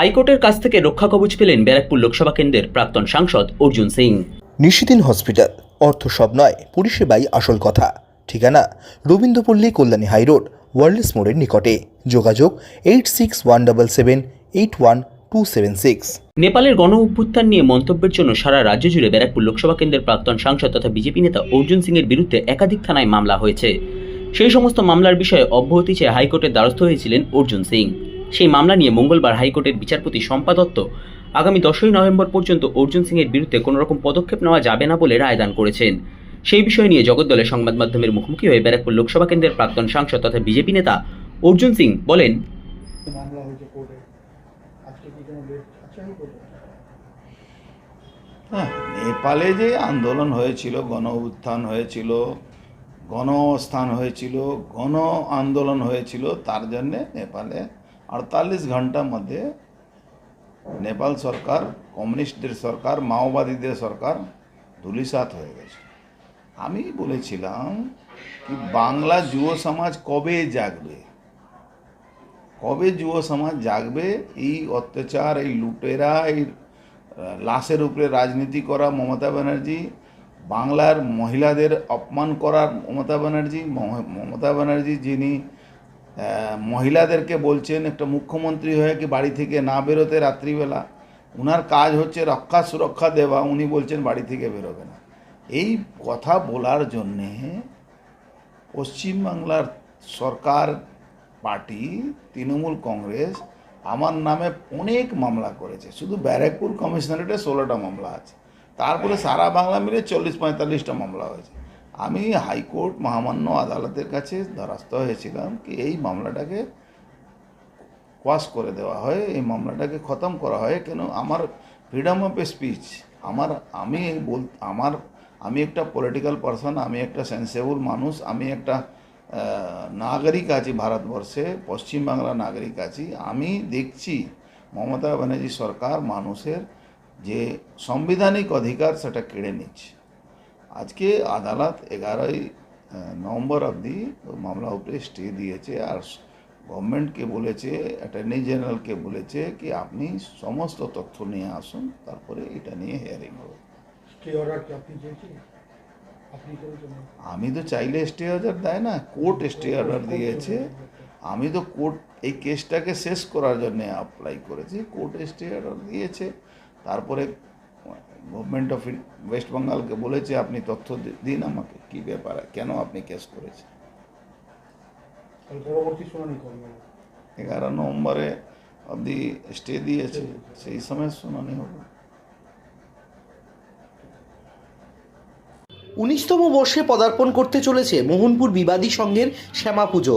হাইকোর্টের কাছ থেকে রক্ষা কবচ পেলেন ব্যারাকপুর লোকসভা কেন্দ্রের প্রাক্তন সাংসদ অর্জুন সিং। নিশিদিন হসপিটাল অর্থ সব নয় পরিষেবাই আসল কথা। ঠিকানা রবীন্দ্রপল্লী কল্যাণী হাইরোড ওয়ার্ল্ডস মোড়ের নিকটে। যোগাযোগ eight six one double seven eight one two seven six. নেপালের গণ অভ্যুত্থান নিয়ে মন্তব্যের জন্য সারা রাজ্য জুড়ে ব্যারাকপুর লোকসভা কেন্দ্রের প্রাক্তন সাংসদ তথা বিজেপি নেতা অর্জুন সিংয়ের বিরুদ্ধে একাধিক থানায় মামলা হয়েছে। সেই সমস্ত মামলার বিষয়ে অব্যাহতি চেয়ে হাইকোর্টের দ্বারস্থ হয়েছিলেন অর্জুন সিং। সেই মামলা নিয়ে মঙ্গলবার হাইকোর্টের বিচারপতি শম্পা দত্ত আগামী দশই নভেম্বর পর্যন্ত অর্জুন সিংয়ের বিরুদ্ধে কোনো রকম পদক্ষেপ নেওয়া যাবে না বলে রায়দান করেছেন। সেই বিষয় নিয়ে জগদ্দলের সংবাদ মাধ্যমের মুখোমুখি হয়ে ব্যারাকপুর লোকসভা কেন্দ্রের প্রাক্তন সাংসদ তথা বিজেপি নেতা অর্জুন সিং বলেন হ্যাঁ নেপালে যে আন্দোলন হয়েছিল গণ উত্থান হয়েছিল গণস্থান হয়েছিল গণ আন্দোলন হয়েছিল তার জন্যে নেপালে আটতাল্লিশ ঘণ্টার মধ্যে নেপাল সরকার কমিউনিস্টদের সরকার মাওবাদীদের সরকার ধুলিসাৎ হয়ে গেছে। আমি বলেছিলাম কি বাংলা যুব সমাজ কবে জাগবে? কবে যুব সমাজ জাগবে? এই অত্যাচার, এই লুটেরা, এই লাশের উপরে রাজনীতি করা মমতা ব্যানার্জি, বাংলার মহিলাদের অপমান করার মমতা ব্যানার্জি মমতা ব্যানার্জি যিনি মহিলাদেরকে বলছেন একটা মুখ্যমন্ত্রী হয়ে কি বাড়ি থেকে না বেরোতে রাত্রিবেলা? ওনার কাজ হচ্ছে রক্ষা সুরক্ষা দেওয়া, উনি বলছেন বাড়ি থেকে বেরোবে না। এই কথা বলার জন্যে পশ্চিমবাংলার সরকার পার্টি, তৃণমূল কংগ্রেস, আমার নামে অনেক মামলা করেছে। শুধু ব্যারাকপুর কমিশনারেটে ষোলোটা মামলা আছে। তারপরে সারা বাংলা মিলে চল্লিশ পঁয়তাল্লিশটা মামলা হয়েছে। আমি হাইকোর্ট মহামান্য আদালতের কাছে দ্বারস্থ হয়েছিলাম কি এই মামলাটাকে কোয়াশ করে দেওয়া হয়, এই মামলাটাকে খতম করা হয়। কেন? আমার ফ্রিডম অফ স্পিচ আমার আমি বল, আমার আমি একটা পলিটিক্যাল পারসন আমি একটা সেন্সেবল মানুষ, আমি একটা নাগরিক আছি ভারতবর্ষে পশ্চিমবাংলার নাগরিক আছি। আমি দেখছি মমতা ব্যানার্জি সরকার মানুষের যে সাংবিধানিক অধিকার সেটা কেড়ে নিচ্ছে। আজকে আদালত এগারোই নভেম্বর অবধি মামলা উপরে স্টে দিয়েছে। আর গভর্নমেন্টকে বলেছে অ্যাটর্নি জেনারেলকে বলেছে কি আপনি সমস্ত তথ্য নিয়ে আসুন তারপরে এটা নিয়ে হিয়ারিং হবে। আমি তো চাইলে স্টে অর্ডার দেয় না কোর্ট স্টে অর্ডার দিয়েছে। আমি তো কোর্ট এই কেসটাকে শেষ করার জন্য অ্যাপ্লাই করেছি কোর্ট স্টে অর্ডার দিয়েছে। তারপরে গভর্নমেন্ট অফ ওয়েস্ট বেঙ্গলকে বলেছে আপনি তথ্য দিন আমাকে। কি ব্যাপার? কেন আপনি কেস করেছেন? এগারো নভেম্বরে অবধি স্টে দিয়েছে। সেই সময় শুনানি হবে। উনিশতম বর্ষে পদার্পণ করতে চলেছে মোহনপুর বিবাদী সংঘের শ্যামা পুজো।